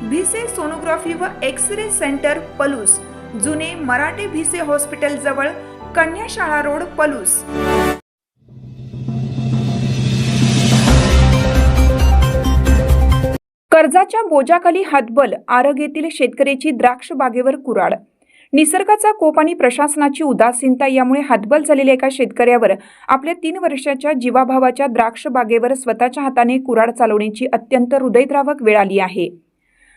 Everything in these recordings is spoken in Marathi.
भिसे सोनोग्राफी व एक्स रे सेंटर पलूस. जुने मराठे भिसे हॉस्पिटल जवळ कन्याशाळा रोड पलूस. कर्जाच्या बोजाखाली हातबल आरग शेतकऱ्याची द्राक्ष बागेवर कुराड. निसर्गाचा कोप आणि प्रशासनाची उदासीनता यामुळे हातबल झालेल्या एका शेतकऱ्यावर आपल्या तीन वर्षाच्या जीवाभावाच्या द्राक्ष बागेवर स्वतःच्या हाताने कुराड चालवण्याची अत्यंत हृदयद्रावक वेळ आली आहे.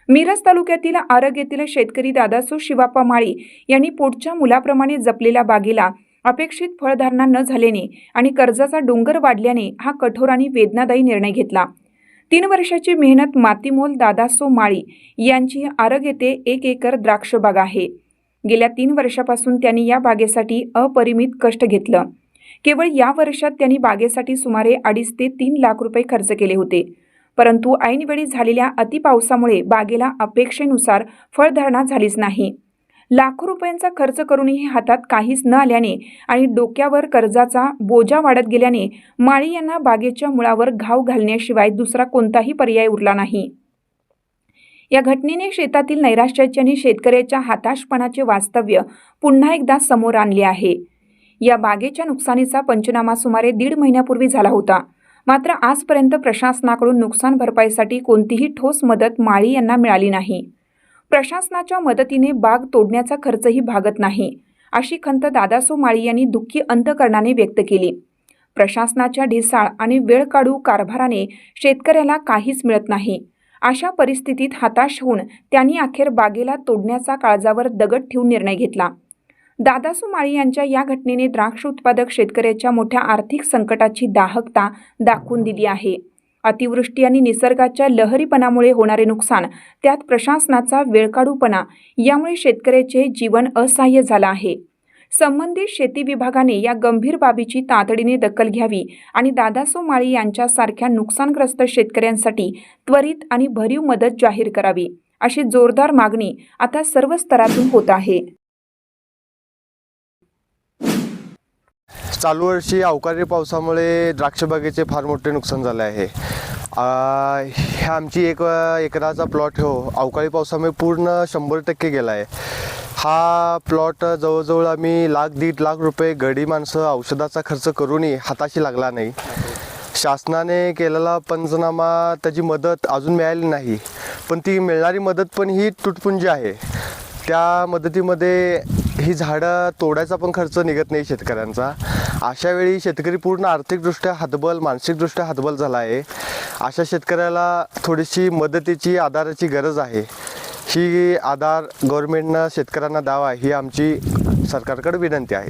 मिरज तालुक्यातील आरग येथील शेतकरी दादासू शिवाप्पा माळी यांनी पोटच्या मुलाप्रमाणे जपलेल्या बागेला अपेक्षित फळधारणा न झाल्याने आणि कर्जाचा डोंगर वाढल्याने हा कठोर आणि वेदनादायी निर्णय घेतला. तीन वर्षाची मेहनत मातीमोल दादासो माळी यांची आरग येथे एक एकर द्राक्ष बाग आहे. गेल्या तीन वर्षापासून त्यांनी या बागेसाठी अपरिमित कष्ट घेतलं. केवळ या वर्षात त्यांनी बागेसाठी सुमारे अडीच ते तीन लाख रुपये खर्च केले होते. परंतु ऐनवेळी झालेल्या अतिपावसामुळे बागेला अपेक्षेनुसार फळधारणा झालीच नाही. लाखो रुपयांचा खर्च करूनही हातात काहीच न आल्याने आणि डोक्यावर कर्जाचा बोजा वाढत गेल्याने माळी यांना बागेच्या मुळावर घाव घालण्याशिवाय दुसरा कोणताही पर्याय उरला नाही. या घटनेने शेतातील नैराश्याचे आणि शेतकऱ्याच्या हताशपणाचे वास्तव्य पुन्हा एकदा समोर आणले आहे. या बागेच्या नुकसानीचा पंचनामा सुमारे दीड महिन्यापूर्वी झाला होता. मात्र आजपर्यंत प्रशासनाकडून नुकसान भरपाईसाठी कोणतीही ठोस मदत माळी यांना मिळाली नाही. प्रशासनाच्या मदतीने बाग तोडण्याचा खर्चही भागत नाही अशी खंत दादासो माळी यांनी दुःखी अंतकरणाने व्यक्त केली. प्रशासनाच्या ढिसाळ आणि वेळ काढू कारभाराने शेतकऱ्याला काहीच मिळत नाही. अशा परिस्थितीत हताश होऊन त्यांनी अखेर बागेला तोडण्याचा काळजावर दगड ठेवून निर्णय घेतला. दादासू माळी यांच्या या घटनेने द्राक्ष उत्पादक शेतकऱ्याच्या मोठ्या आर्थिक संकटाची दाहकता दाखवून दिली आहे. अतिवृष्टी आणि निसर्गाच्या लहरीपणामुळे होणारे नुकसान त्यात प्रशासनाचा वेळकाढूपणा यामुळे शेतकऱ्याचे जीवन असहाय्य झालं आहे. संबंधित शेती विभागाने या गंभीर बाबीची तातडीने दखल घ्यावी आणि दादासो माळी यांच्यासारख्या नुकसानग्रस्त शेतकऱ्यांसाठी त्वरित आणि भरीव मदत जाहीर करावी अशी जोरदार मागणी आता सर्व स्तरातून होत आहे. चालू वर्षी अवकाळी पावसामुळे द्राक्षबागेचे फार मोठे नुकसान झाले आहे. ह्या हे आमची एक एकराचा प्लॉट हो. अवकाळी पावसामुळे पूर्ण शंभर टक्के गेला आहे. हा प्लॉट जवळजवळ आम्ही लाख दीड लाख रुपये गडी माणसं औषधाचा खर्च करूनही हाताशी लागला नाही. शासनाने केलेला पंचनामा त्याची मदत अजून मिळाली नाही. पण ती मिळणारी मदत पण ही तुटपुंजी आहे. त्या मदतीमध्ये ही झाडं तोडायचा पण खर्च निघत नाही शेतकऱ्यांचा. अशा वेळी शेतकरी पूर्ण आर्थिकदृष्ट्या हातबल मानसिकदृष्ट्या हातबल झाला आहे. अशा शेतकऱ्याला थोडीशी मदतीची आधाराची गरज आहे. ही आधार गव्हर्मेंटनं शेतकऱ्यांना द्यावा ही आमची सरकारकडे विनंती आहे.